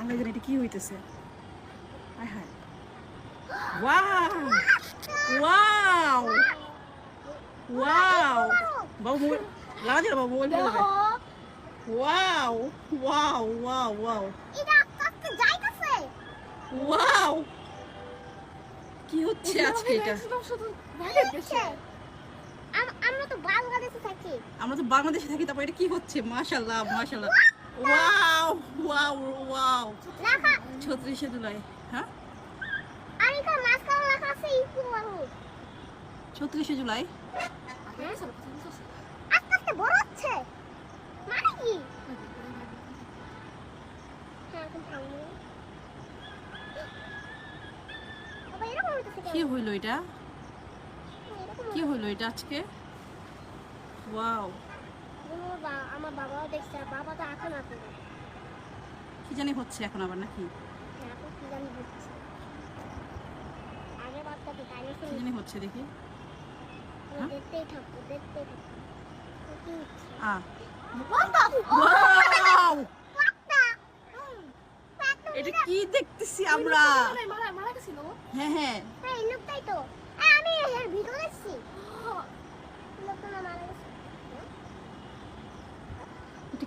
আল্লাহ জানে এটা কি হইতেছে। হায় হায়। ওয়াও ওয়াও ওয়াও বাবু লাগা দিল বাবু mobile wow wow wow wow wow কি হচ্ছে আজকে এটা? আমরা তো বাংলাদেশে থাকি। আমরা তো বাংলাদেশে থাকি তারপর এটা কি হচ্ছে? মাশাল্লাহ মাশাল্লাহ ওয়াও ওয়াও ওয়াও লেখা ছত্রিশে জুলাই হ্যাঁ আমি তো মাঝখানে লেখা আছে ইকু বাবু ছত্রিশে জুলাই আস্তে আস্তে বড় হচ্ছে মানে কি? কি হইল এটা কি হইল এটা আজকে ওয়াও আমার আমার বাবাও দেখছে বাবা তো এখন কি জানি হচ্ছে এখন আবার নাকি? এখন কি জানি হচ্ছে। আগে বাচ্চা তো তাই কি জানি হচ্ছে দেখি। হ্যাঁ? দেখতেই থাকব দেখতেই থাকব! ওয়াও! এটা কি দেখতেছি আমরা? হ্যাঁ হ্যাঁ। হ্যাঁ, এই লোকটাই তো। হ্যাঁ, আমি এর ভিডিও দেখছি। লোকটা মারা গেছে এটা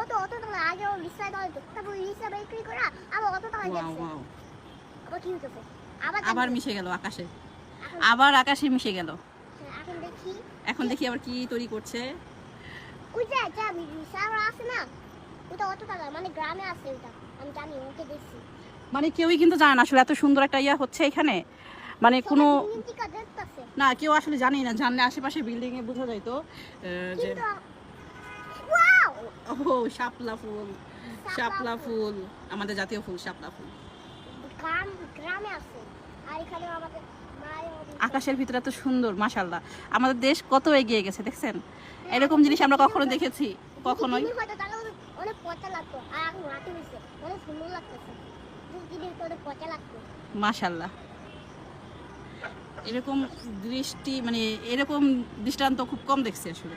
অত টাকা আগে ও তারপর বিক্রি করে আবার অত টাকা ওয়াও আবার কি হতেছে আবার আবার মিশে গেল আকাশে। আবার আকাশে মিশে গেল। হ্যাঁ, এখন দেখি। এখন দেখি আবার কি তৈরি করছে। ওই যে আছে না ওটা অত টাকা মানে গ্রামে আছে ওটা আমি জানি ওকে দেখছি। মানে কেউই কিন্তু জানে না আসলে এত সুন্দর একটা ইয়া হচ্ছে এখানে। মানে কোনো না কেউ আসলে জানি না জানলে আশেপাশে বিল্ডিং এ বোঝা যায় তো যে ও শাপলা ফুল। শাপলা ফুল। আমাদের জাতীয় ফুল শাপলা ফুল। গ্রামে আছে। আর এখানে আমাদের আকাশের ভিতরে তো সুন্দর মাশাল্লাহ আমাদের দেশ কত এগিয়ে গেছে দেখছেন? এরকম জিনিস আমরা কখনো দেখেছি কখনোই। মাশাল্লাহ এরকম দৃষ্টি মানে এরকম দৃষ্টান্ত খুব কম দেখছি আসলে।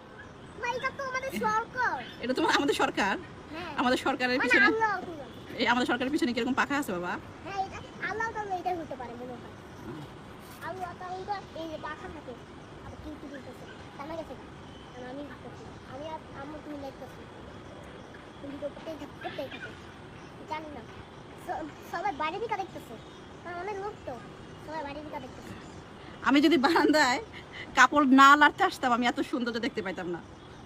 এটা তো আমাদের সরকার। আমাদের হ্যাঁ। আমাদের সরকারের মানে পিছনে এই আমাদের সরকারের পিছনে কীরকম পাখা আছে বাবা? হ্যাঁ জানা না? সবাই দেখতেছে। অনেক লোক তো। সবাই দেখতেছে। আমি যদি বারান্দায় কাপড় না লাড়তে আসতাম আমি এত সৌন্দর্য দেখতে পাইতাম না।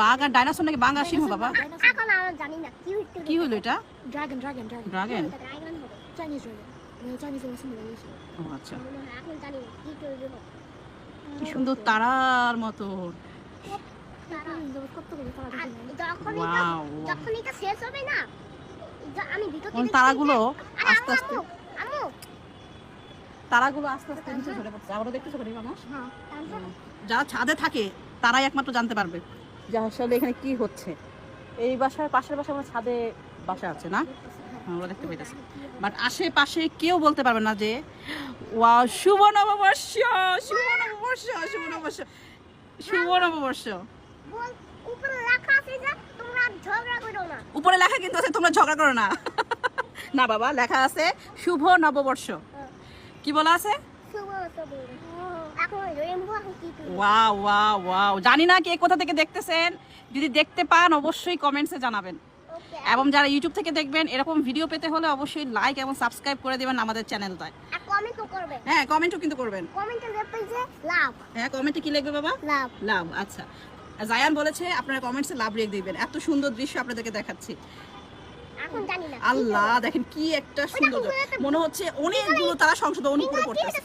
বাঘ আর ডাইনোসর নাকি বাঘ আর সিংহ বাবা? এখন জানি না কি হইতে কি হলো এটা? Dragon dragon dragon dragon dragon হবে। চাইনিজ ড্রাগন চাইনিজ সিম্বলাইজেশন ও আচ্ছা। এখন জানি কি সুন্দর তারার মতো। কতগুলো তারা আর দেখি যখন এটা ওয়াও যখন এটা শেষ হবে না য- আমি ভিতর থেকে তারাগুলো আস্তে আস্তে তারাগুলো আস্তে আস্তে নিচে ঝরে পড়ছে আবারও দেখতেছো করি মামা হ্যাঁ যারা ছাদে থাকে তারাই একমাত্র জানতে পারবে। যে আসলে এখানে কি হচ্ছে? এই বাসার পাশের বাসা আমার ছাদে বাসা আছে না? আমরা দেখতে পাইতেছি। বাট আশেপাশে কেউ বলতে পারবে না যে ওয়া শুভ নববর্ষ শুভ নববর্ষ শুভ নববর্ষ শুভ নববর্ষ। উপরে লেখা কিন্তু আছে তোমরা ঝগড়া করো না। না বাবা লেখা আছে শুভ নববর্ষ। কি বলা আছে? ওয়াও ওয়াও ওয়াও জানি না কে কোথা থেকে দেখতেছেন। যদি দেখতে পান অবশ্যই কমেন্টসে জানাবেন। এবং যারা ইউটিউব থেকে দেখবেন এরকম ভিডিও পেতে হলে অবশ্যই লাইক এবং সাবস্ক্রাইব করে দেবেন আমাদের চ্যানেলটায় হ্যাঁ কমেন্টও কিন্তু করবেন। হ্যাঁ কমেন্টে কি লিখবে বাবা? লাভ লাভ আচ্ছা। আর জায়ান বলেছে আপনারা কমেন্টসে লাভ রেখে দিবেন। এত সুন্দর দৃশ্য আপনাদেরকে দেখাচ্ছি। আল্লাহ দেখেন কি একটা সুন্দর মনে হচ্ছে অনেকগুলো তারা সংশোধন গ্রিন উপরে পড়তেছে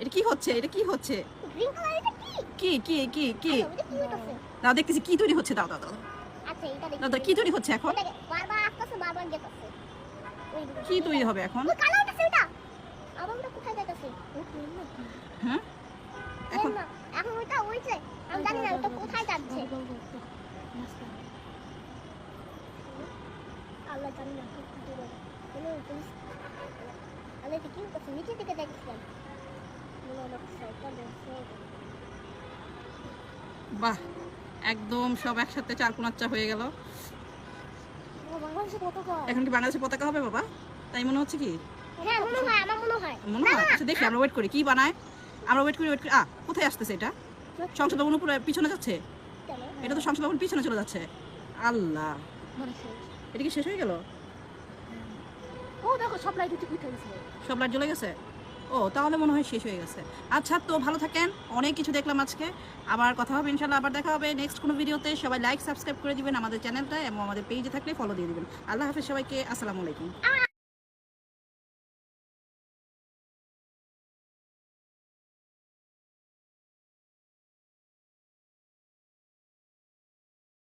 এটা কি হচ্ছে এটা কি হচ্ছে গ্রিন কালার এটা কি কি কি কি দাও দেখতেছি কি তৈরি হচ্ছে দাও দাও দাও আচ্ছা এটা দেখি দাও দাও কি তৈরি হচ্ছে এখন বারবার আসতেছে বারবার যেতেছে কি তৈরি হবে এখন হ্যাঁ এখন এখন না ওইটা ওইছে আমি জানি না ওটা কোথায় যাচ্ছে আল্লাহ জানি না কি কি করে। কোনো পুলিশ এটা কি দেখছিলাম। বাহ একদম সব একসাথে চার কোনাচ্চা হয়ে গেল। এখন কি বাংলাদেশের পতাকা হবে বাবা? তাই মনে হচ্ছে কি? হ্যাঁ মনে হয় আচ্ছা দেখি আমরা ওয়েট করি। কি বানায়? আমরা ওয়েট করি ওয়েট করি। আ কোথায় আসতেছে এটা? সংসদ ভবন উপরে পিছনে যাচ্ছে? এটা তো সংসদ ভবন পিছনে চলে যাচ্ছে। আল্লাহ। এটা কি শেষ হয়ে গেল? ও দেখো সব লাইট উঠে উঠে গেছে। সব লাইট জ্বলে গেছে? ও তাহলে মনে হয় শেষ হয়ে গেছে। আচ্ছা তো ভালো থাকেন। অনেক কিছু দেখলাম আজকে। আবার কথা হবে ইনশাল্লাহ আবার দেখা হবে নেক্সট কোনো ভিডিওতে সবাই লাইক সাবস্ক্রাইব করে দিবেন আমাদের চ্যানেলটা এবং আমাদের পেজে থাকলে ফলো দিয়ে দিবেন। আল্লাহ হাফেজ সবাইকে আসসালামু আলাইকুম।